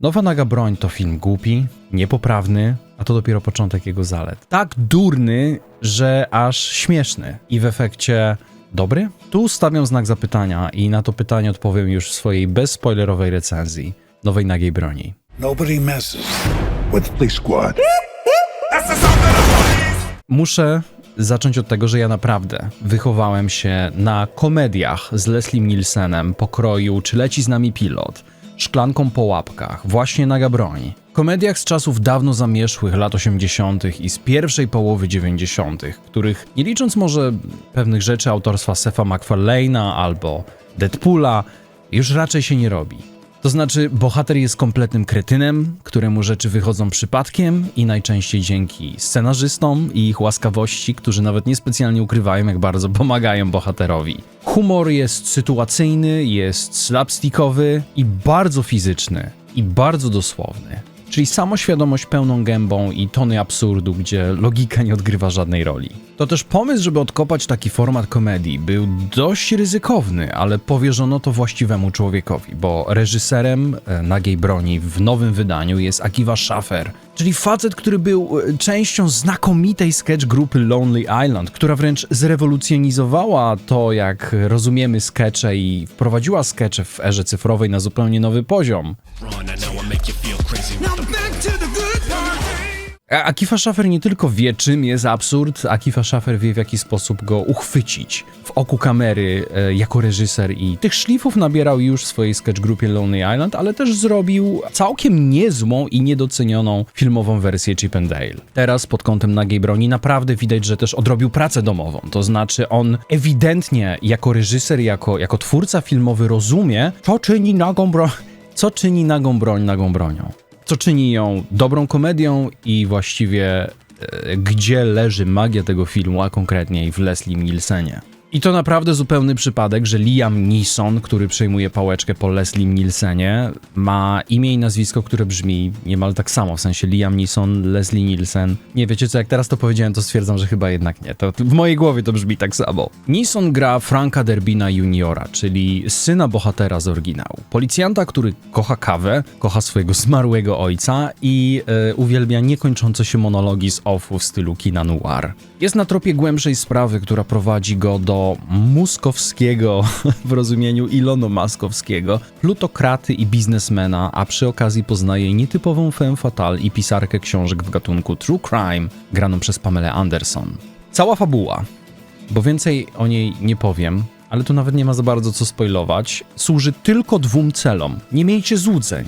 Nowa Naga Broń to film głupi, niepoprawny, a to dopiero początek jego zalet. Tak durny, że aż śmieszny i w efekcie dobry? Tu stawiam znak zapytania i na to pytanie odpowiem już w swojej bezspoilerowej recenzji Nowej Nagiej Broni. Nobody messes with Police Squad. Muszę zacząć od tego, że ja naprawdę wychowałem się na komediach z Leslie Nielsenem pokroju Czy leci z nami pilot, Szklanką po łapkach, właśnie Naga Broń. Komediach z czasów dawno zamierzchłych lat 80. i z pierwszej połowy 90., których nie licząc może pewnych rzeczy autorstwa Sefa MacFarlane'a albo Deadpoola, już raczej się nie robi. To znaczy, bohater jest kompletnym kretynem, któremu rzeczy wychodzą przypadkiem i najczęściej dzięki scenarzystom i ich łaskawości, którzy nawet niespecjalnie ukrywają, jak bardzo pomagają bohaterowi. Humor jest sytuacyjny, jest slapstickowy i bardzo fizyczny, i bardzo dosłowny. Czyli samoświadomość pełną gębą i tony absurdu, gdzie logika nie odgrywa żadnej roli. To też pomysł, żeby odkopać taki format komedii, był dość ryzykowny, ale powierzono to właściwemu człowiekowi, bo reżyserem e, Nagiej Broni w nowym wydaniu jest Akiva Schaffer, czyli facet, który był e, częścią znakomitej sketch grupy Lonely Island, która wręcz zrewolucjonizowała to, jak rozumiemy skecze i wprowadziła skecze w erze cyfrowej na zupełnie nowy poziom. A Akifa Schaffer nie tylko wie, czym jest absurd, Akifa Schaffer wie, w jaki sposób go uchwycić w oku kamery e, jako reżyser i tych szlifów nabierał już w swojej sketch grupie Lonely Island, ale też zrobił całkiem niezłą i niedocenioną filmową wersję Chip and Dale. Teraz pod kątem nagiej broni naprawdę widać, że też odrobił pracę domową, to znaczy on ewidentnie jako reżyser, jako, jako twórca filmowy rozumie, co czyni nagą broń, co czyni nagą broń nagą bronią co czyni ją dobrą komedią i właściwie e, gdzie leży magia tego filmu, a konkretniej w Leslie Nielsenie. I to naprawdę zupełny przypadek, że Liam Neeson, który przejmuje pałeczkę po Leslie Nielsenie, ma imię i nazwisko, które brzmi niemal tak samo, w sensie Liam Neeson, Leslie Nielsen. Nie wiecie co, jak teraz to powiedziałem, to stwierdzam, że chyba jednak nie. To w mojej głowie to brzmi tak samo. Neeson gra Franka Derbina Juniora, czyli syna bohatera z oryginału. Policjanta, który kocha kawę, kocha swojego zmarłego ojca i e, uwielbia niekończące się monologi z offu w stylu kina noir. Jest na tropie głębszej sprawy, która prowadzi go do muskowskiego w rozumieniu Ilonu Maskowskiego, plutokraty i biznesmena, a przy okazji poznaje nietypową femme fatale i pisarkę książek w gatunku true crime, graną przez Pamela Anderson. Cała fabuła, bo więcej o niej nie powiem, ale tu nawet nie ma za bardzo co spoilować, służy tylko dwóm celom. Nie miejcie złudzeń.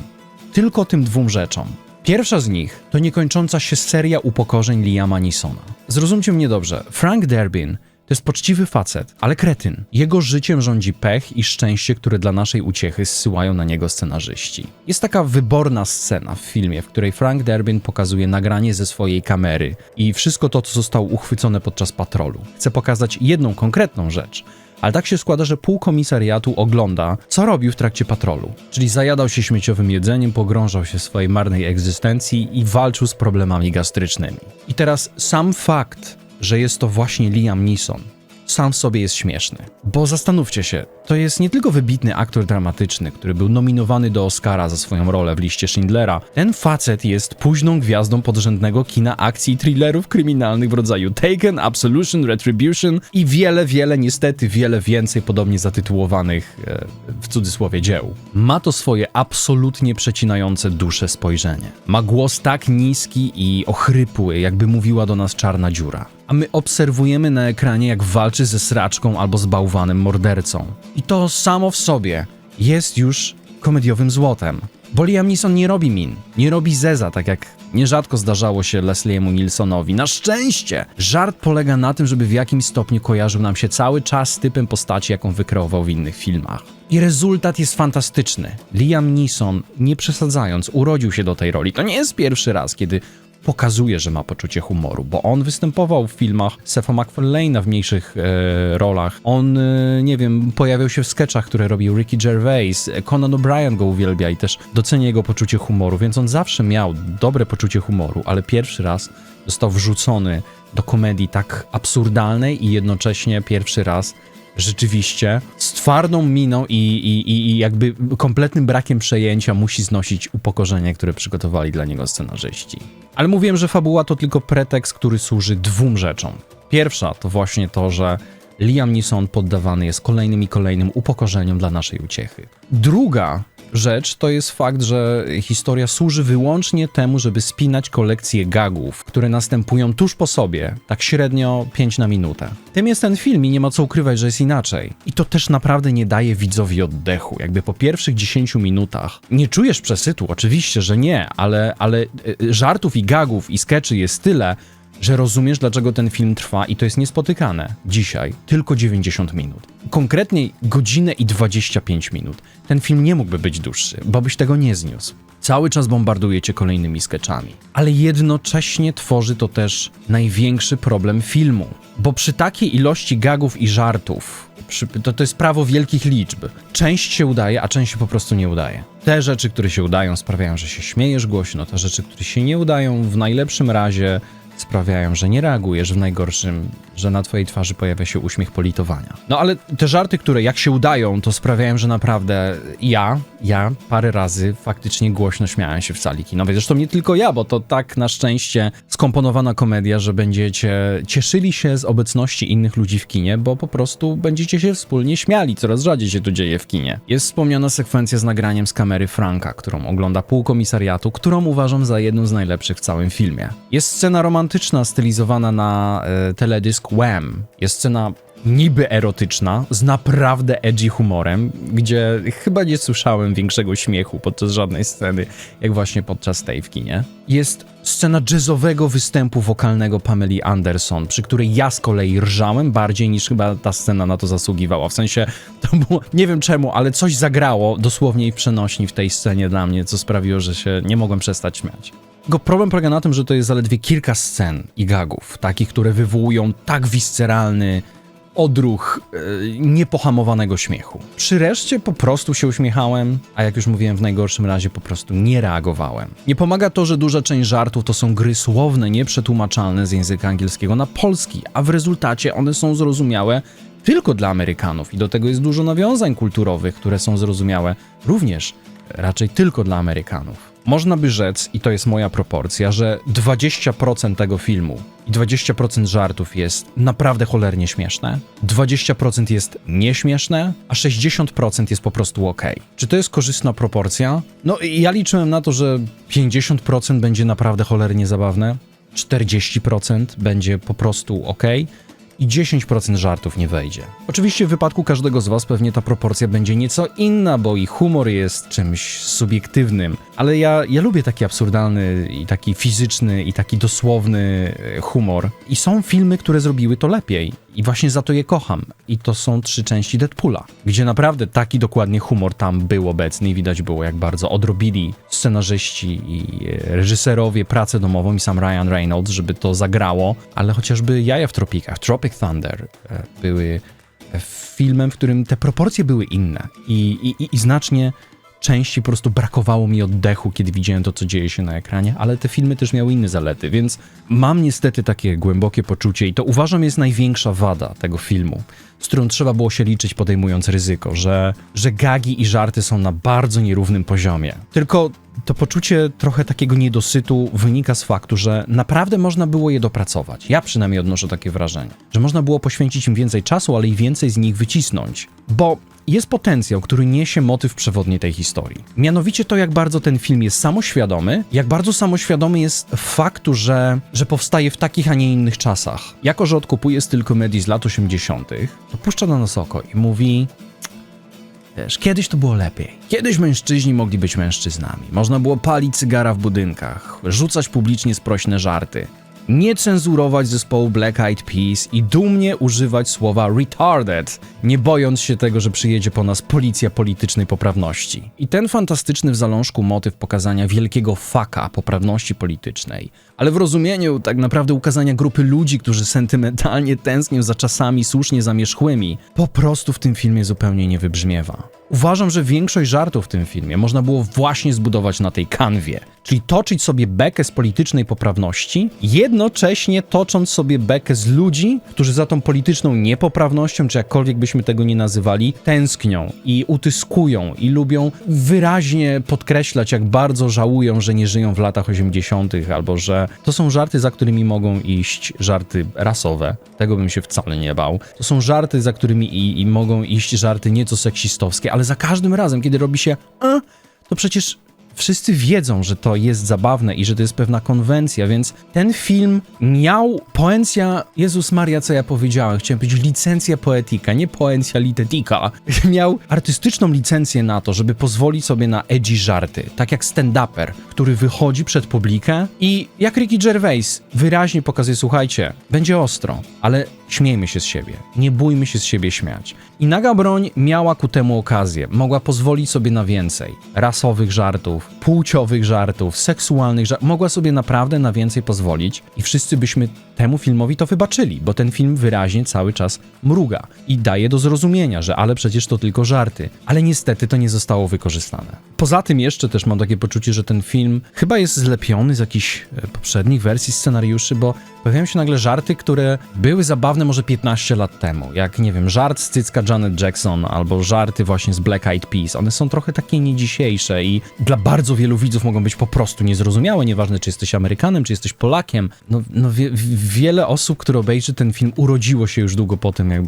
Tylko tym dwóm rzeczom. Pierwsza z nich to niekończąca się seria upokorzeń Liama Neesona. Zrozumcie mnie dobrze, Frank Derbin to jest poczciwy facet, ale kretyn. Jego życiem rządzi pech i szczęście, które dla naszej uciechy zsyłają na niego scenarzyści. Jest taka wyborna scena w filmie, w której Frank Derbin pokazuje nagranie ze swojej kamery i wszystko to, co zostało uchwycone podczas patrolu. Chce pokazać jedną konkretną rzecz, ale tak się składa, że pół komisariatu ogląda, co robił w trakcie patrolu. Czyli zajadał się śmieciowym jedzeniem, pogrążał się w swojej marnej egzystencji i walczył z problemami gastrycznymi. I teraz sam fakt, że jest to właśnie Liam Neeson, sam w sobie jest śmieszny. Bo zastanówcie się, to jest nie tylko wybitny aktor dramatyczny, który był nominowany do Oscara za swoją rolę w liście Schindlera. Ten facet jest późną gwiazdą podrzędnego kina akcji i thrillerów kryminalnych w rodzaju Taken, Absolution, Retribution i wiele, wiele, niestety wiele więcej podobnie zatytułowanych e, w cudzysłowie dzieł. Ma to swoje absolutnie przecinające duszę spojrzenie. Ma głos tak niski i ochrypły, jakby mówiła do nas czarna dziura a my obserwujemy na ekranie, jak walczy ze sraczką albo z bałwanem mordercą. I to samo w sobie jest już komediowym złotem. Bo Liam Neeson nie robi min, nie robi zeza, tak jak nierzadko zdarzało się Lesliemu Nilsonowi. Na szczęście! Żart polega na tym, żeby w jakimś stopniu kojarzył nam się cały czas z typem postaci, jaką wykreował w innych filmach. I rezultat jest fantastyczny. Liam Neeson, nie przesadzając, urodził się do tej roli. To nie jest pierwszy raz, kiedy pokazuje, że ma poczucie humoru, bo on występował w filmach Sefa MacFarlane'a w mniejszych e, rolach. On, e, nie wiem, pojawiał się w sketchach, które robił Ricky Gervais. Conan O'Brien go uwielbia i też docenia jego poczucie humoru, więc on zawsze miał dobre poczucie humoru, ale pierwszy raz został wrzucony do komedii tak absurdalnej i jednocześnie pierwszy raz rzeczywiście z twardą miną i, i, i- jakby kompletnym brakiem przejęcia musi znosić upokorzenie, które przygotowali dla niego scenarzyści. Ale mówiłem, że fabuła to tylko pretekst, który służy dwóm rzeczom. Pierwsza to właśnie to, że Liam Neeson poddawany jest kolejnym i kolejnym upokorzeniom dla naszej uciechy. Druga rzecz to jest fakt, że historia służy wyłącznie temu, żeby spinać kolekcję gagów, które następują tuż po sobie, tak średnio 5 na minutę. Tym jest ten film i nie ma co ukrywać, że jest inaczej. I to też naprawdę nie daje widzowi oddechu. Jakby po pierwszych 10 minutach nie czujesz przesytu, oczywiście, że nie, ale, ale y, y, żartów i gagów i skeczy jest tyle, że rozumiesz, dlaczego ten film trwa i to jest niespotykane. Dzisiaj tylko 90 minut. Konkretniej godzinę i 25 minut. Ten film nie mógłby być dłuższy, bo byś tego nie zniósł. Cały czas bombarduje cię kolejnymi sketchami. Ale jednocześnie tworzy to też największy problem filmu. Bo przy takiej ilości gagów i żartów, przy, to, to jest prawo wielkich liczb. Część się udaje, a część się po prostu nie udaje. Te rzeczy, które się udają, sprawiają, że się śmiejesz głośno. Te rzeczy, które się nie udają, w najlepszym razie sprawiają, że nie reagujesz, w najgorszym, że na twojej twarzy pojawia się uśmiech politowania. No ale te żarty, które jak się udają, to sprawiają, że naprawdę ja, ja parę razy faktycznie głośno śmiałem się w sali kinowej. Zresztą nie tylko ja, bo to tak na szczęście skomponowana komedia, że będziecie cieszyli się z obecności innych ludzi w kinie, bo po prostu będziecie się wspólnie śmiali. Coraz rzadziej się to dzieje w kinie. Jest wspomniana sekwencja z nagraniem z kamery Franka, którą ogląda pół komisariatu, którą uważam za jedną z najlepszych w całym filmie. Jest scena romantyczna stylizowana na e, teledysk Wham. Jest scena niby erotyczna, z naprawdę edgy humorem, gdzie chyba nie słyszałem większego śmiechu podczas żadnej sceny, jak właśnie podczas tej w kinie. Jest scena jazzowego występu wokalnego Pameli Anderson, przy której ja z kolei rżałem bardziej niż chyba ta scena na to zasługiwała. W sensie, to było, nie wiem czemu, ale coś zagrało dosłownie i w przenośni w tej scenie dla mnie, co sprawiło, że się nie mogłem przestać śmiać. Tylko problem polega na tym, że to jest zaledwie kilka scen i gagów, takich, które wywołują tak visceralny odruch e, niepohamowanego śmiechu. Przy reszcie po prostu się uśmiechałem, a jak już mówiłem, w najgorszym razie po prostu nie reagowałem. Nie pomaga to, że duża część żartów to są gry słowne, nieprzetłumaczalne z języka angielskiego na polski, a w rezultacie one są zrozumiałe tylko dla Amerykanów i do tego jest dużo nawiązań kulturowych, które są zrozumiałe również raczej tylko dla Amerykanów. Można by rzec, i to jest moja proporcja, że 20% tego filmu i 20% żartów jest naprawdę cholernie śmieszne, 20% jest nieśmieszne, a 60% jest po prostu ok. Czy to jest korzystna proporcja? No ja liczyłem na to, że 50% będzie naprawdę cholernie zabawne, 40% będzie po prostu ok i 10% żartów nie wejdzie. Oczywiście w wypadku każdego z Was pewnie ta proporcja będzie nieco inna, bo i humor jest czymś subiektywnym, ale ja, ja lubię taki absurdalny i taki fizyczny i taki dosłowny e, humor. I są filmy, które zrobiły to lepiej. I właśnie za to je kocham. I to są trzy części Deadpoola, gdzie naprawdę taki dokładnie humor tam był obecny i widać było, jak bardzo odrobili scenarzyści i e, reżyserowie pracę domową i sam Ryan Reynolds, żeby to zagrało, ale chociażby Jaja w Tropikach, Tropic Thunder e, były e, filmem, w którym te proporcje były inne i, i, i- i znacznie częściej po prostu brakowało mi oddechu, kiedy widziałem to, co dzieje się na ekranie, ale te filmy też miały inne zalety, więc mam niestety takie głębokie poczucie i to uważam jest największa wada tego filmu, z którą trzeba było się liczyć podejmując ryzyko, że, że gagi i żarty są na bardzo nierównym poziomie. Tylko to poczucie trochę takiego niedosytu wynika z faktu, że naprawdę można było je dopracować. Ja przynajmniej odnoszę takie wrażenie, że można było poświęcić im więcej czasu, ale i więcej z nich wycisnąć. Bo jest potencjał, który niesie motyw przewodni tej historii. Mianowicie to, jak bardzo ten film jest samoświadomy, jak bardzo samoświadomy jest faktu, że, że powstaje w takich, a nie innych czasach. Jako, że odkupuje styl komedii z lat 80., to puszcza na nos oko i mówi: Wiesz, kiedyś to było lepiej. Kiedyś mężczyźni mogli być mężczyznami. Można było palić cygara w budynkach, rzucać publicznie sprośne żarty, nie cenzurować zespołu Black Eyed Peas i dumnie używać słowa retarded, nie bojąc się tego, że przyjedzie po nas policja politycznej poprawności. I ten fantastyczny w zalążku motyw pokazania wielkiego faka poprawności politycznej, ale w rozumieniu tak naprawdę ukazania grupy ludzi, którzy sentymentalnie tęsknią za czasami słusznie zamierzchłymi, po prostu w tym filmie zupełnie nie wybrzmiewa. Uważam, że większość żartów w tym filmie można było właśnie zbudować na tej kanwie. Czyli toczyć sobie bekę z politycznej poprawności, jednocześnie tocząc sobie bekę z ludzi, którzy za tą polityczną niepoprawnością, czy jakkolwiek byśmy tego nie nazywali, tęsknią i utyskują i lubią wyraźnie podkreślać, jak bardzo żałują, że nie żyją w latach 80., albo że to są żarty, za którymi mogą iść żarty rasowe. Tego bym się wcale nie bał. To są żarty, za którymi i, i mogą iść żarty nieco seksistowskie, ale za każdym razem, kiedy robi się to przecież wszyscy wiedzą, że to jest zabawne i że to jest pewna konwencja, więc ten film miał poencja, Jezus Maria, co ja powiedziałem, chciałem powiedzieć licencja poetyka, nie poencja litetika. Miał artystyczną licencję na to, żeby pozwolić sobie na edgy żarty, tak jak stand-upper, który wychodzi przed publikę i jak Ricky Gervais wyraźnie pokazuje, słuchajcie, będzie ostro, ale śmiejmy się z siebie, nie bójmy się z siebie śmiać. I Naga Broń miała ku temu okazję, mogła pozwolić sobie na więcej rasowych żartów, płciowych żartów, seksualnych żartów, mogła sobie naprawdę na więcej pozwolić i wszyscy byśmy temu filmowi to wybaczyli, bo ten film wyraźnie cały czas mruga i daje do zrozumienia, że ale przecież to tylko żarty. Ale niestety to nie zostało wykorzystane. Poza tym jeszcze też mam takie poczucie, że ten film chyba jest zlepiony z jakichś e, poprzednich wersji scenariuszy, bo pojawiają się nagle żarty, które były zabawne może 15 lat temu. Jak, nie wiem, żart z cycka Janet Jackson albo żarty właśnie z Black Eyed Peas. One są trochę takie nie dzisiejsze i dla bardzo wielu widzów mogą być po prostu niezrozumiałe, nieważne czy jesteś Amerykanem, czy jesteś Polakiem. No, no wie, wiele osób, które obejrzy ten film, urodziło się już długo po tym, jak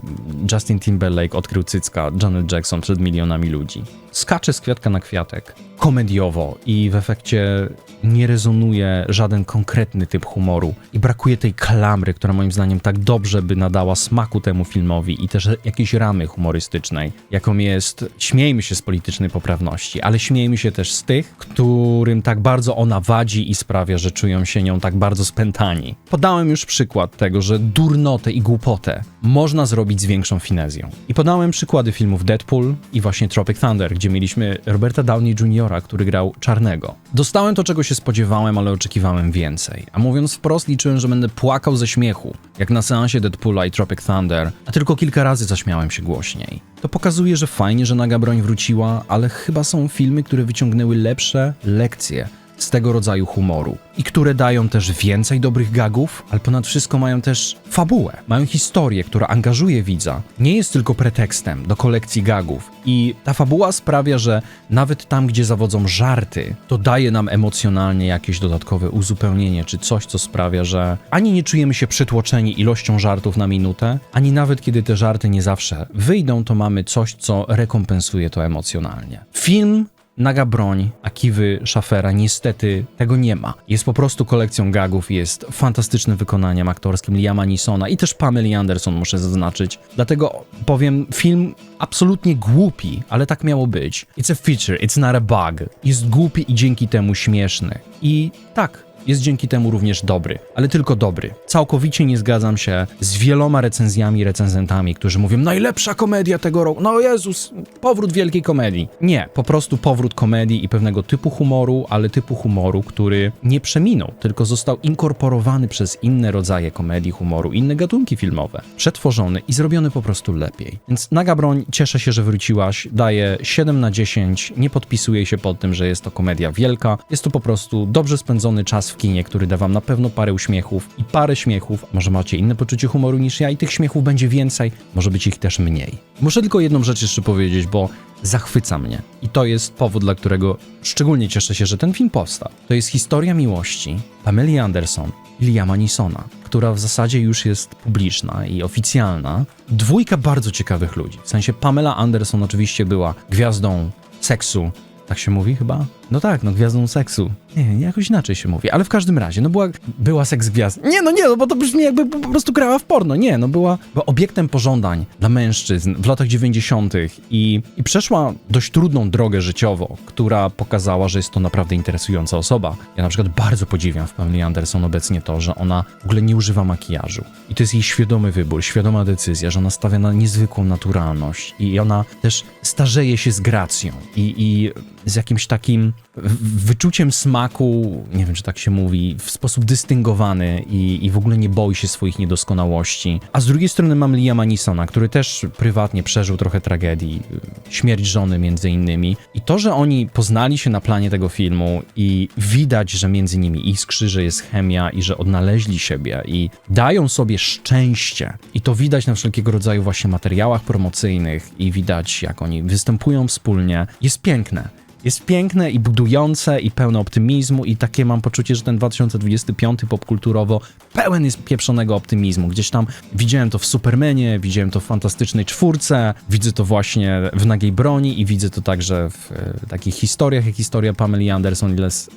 Justin Timberlake odkrył cycka Janet Jackson przed milionami ludzi. Skacze z kwiatka na kwiatek, komediowo i w efekcie nie rezonuje żaden konkretny typ humoru i brakuje tej klamry, która moim zdaniem tak dobrze by nadała smaku temu filmowi i też jakiejś ramy humorystycznej, jaką jest śmiejmy się z politycznej poprawności, ale śmiejmy się też z tych, którym tak bardzo ona wadzi i sprawia, że czują się nią tak bardzo spętani. Podałem już przykład tego, że durnotę i głupotę można zrobić z większą finezją. I podałem przykłady filmów Deadpool i właśnie Tropic Thunder, gdzie mieliśmy Roberta Downey Jr., który grał czarnego. Dostałem to, czego się spodziewałem, ale oczekiwałem więcej. A mówiąc wprost, liczyłem, że będę płakał ze śmiechu, jak na seansie Deadpoola i Tropic Thunder, a tylko kilka razy zaśmiałem się głośniej. To pokazuje, że fajnie, że Naga Broń wróciła, ale chyba są filmy, które wyciągnęły lepsze lekcje z tego rodzaju humoru i które dają też więcej dobrych gagów, ale ponad wszystko mają też fabułę, mają historię, która angażuje widza. Nie jest tylko pretekstem do kolekcji gagów i ta fabuła sprawia, że nawet tam, gdzie zawodzą żarty, to daje nam emocjonalnie jakieś dodatkowe uzupełnienie czy coś, co sprawia, że ani nie czujemy się przytłoczeni ilością żartów na minutę, ani nawet kiedy te żarty nie zawsze wyjdą, to mamy coś, co rekompensuje to emocjonalnie. Film Naga broń Akiwy Schafera niestety tego nie ma. Jest po prostu kolekcją gagów, jest fantastycznym wykonaniem aktorskim Liama Neesona i też Pameli Anderson muszę zaznaczyć. Dlatego powiem, film absolutnie głupi, ale tak miało być. It's a feature, it's not a bug. Jest głupi i dzięki temu śmieszny. I tak, jest dzięki temu również dobry, ale tylko dobry. Całkowicie nie zgadzam się z wieloma recenzjami recenzentami, którzy mówią najlepsza komedia tego roku. No Jezus, powrót wielkiej komedii. Nie, po prostu powrót komedii i pewnego typu humoru, ale typu humoru, który nie przeminął, tylko został inkorporowany przez inne rodzaje komedii, humoru, inne gatunki filmowe, przetworzony i zrobiony po prostu lepiej. Więc Naga Broń, cieszę się, że wróciłaś, daję 7 na 10, nie podpisuję się pod tym, że jest to komedia wielka, jest to po prostu dobrze spędzony czas w kinie, który da wam na pewno parę uśmiechów i parę śmiechów. Może macie inne poczucie humoru niż ja i tych śmiechów będzie więcej, może być ich też mniej. Muszę tylko jedną rzecz jeszcze powiedzieć, bo zachwyca mnie. I to jest powód, dla którego szczególnie cieszę się, że ten film powstał. To jest historia miłości Pameli Anderson i Liama Neesona, która w zasadzie już jest publiczna i oficjalna. Dwójka bardzo ciekawych ludzi. W sensie Pamela Anderson oczywiście była gwiazdą seksu, tak się mówi chyba? No tak, no gwiazdą seksu. Nie, jakoś inaczej się mówi, ale w każdym razie, no była, była seks gwiazd. Nie, no nie, no bo to brzmi jakby po prostu grała w porno. Nie, no była, była obiektem pożądań dla mężczyzn w latach 90. I, i przeszła dość trudną drogę życiowo, która pokazała, że jest to naprawdę interesująca osoba. Ja na przykład bardzo podziwiam w Pameli Anderson obecnie to, że ona w ogóle nie używa makijażu. I to jest jej świadomy wybór, świadoma decyzja, że ona stawia na niezwykłą naturalność i ona też starzeje się z gracją i, i z jakimś takim wyczuciem smaku, nie wiem czy tak się mówi, w sposób dystyngowany i, i w ogóle nie boi się swoich niedoskonałości. A z drugiej strony mam Liama Neesona, który też prywatnie przeżył trochę tragedii, śmierć żony między innymi. I to, że oni poznali się na planie tego filmu i widać, że między nimi iskrzy, że jest chemia i że odnaleźli siebie i dają sobie szczęście. I to widać na wszelkiego rodzaju właśnie materiałach promocyjnych i widać, jak oni występują wspólnie. Jest piękne. Jest piękne i budujące i pełne optymizmu i takie mam poczucie, że ten 2025 popkulturowo pełen jest pieprzonego optymizmu. Gdzieś tam widziałem to w Supermanie, widziałem to w Fantastycznej Czwórce, widzę to właśnie w Nagiej Broni i widzę to także w e, takich historiach, jak historia Pameli Anderson i Les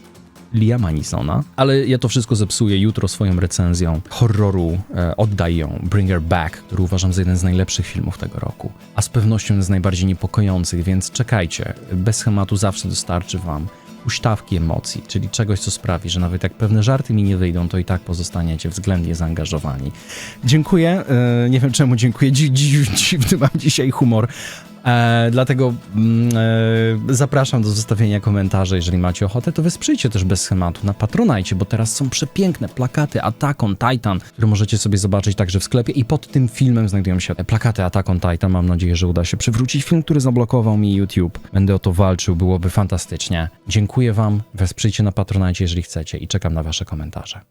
Liama Neesona, ale ja to wszystko zepsuję jutro swoją recenzją horroru e, Oddaj ją, Bring Her Back, który uważam za jeden z najlepszych filmów tego roku, a z pewnością jeden z najbardziej niepokojących, więc czekajcie, bez schematu zawsze dostarczy wam huśtawki emocji, czyli czegoś, co sprawi, że nawet jak pewne żarty mi nie wyjdą, to i tak pozostaniecie względnie zaangażowani. Dziękuję, e, nie wiem czemu dziękuję, Dzi, dzi, dziwny mam dzisiaj humor, E, dlatego mm, e, zapraszam do zostawienia komentarzy, jeżeli macie ochotę, to wesprzyjcie też bez schematu na Patronajcie, bo teraz są przepiękne plakaty Attack on Titan, które możecie sobie zobaczyć także w sklepie i pod tym filmem znajdują się plakaty Attack on Titan. Mam nadzieję, że uda się przywrócić film, który zablokował mi YouTube. Będę o to walczył, byłoby fantastycznie. Dziękuję wam, wesprzyjcie na Patronajcie, jeżeli chcecie i czekam na wasze komentarze.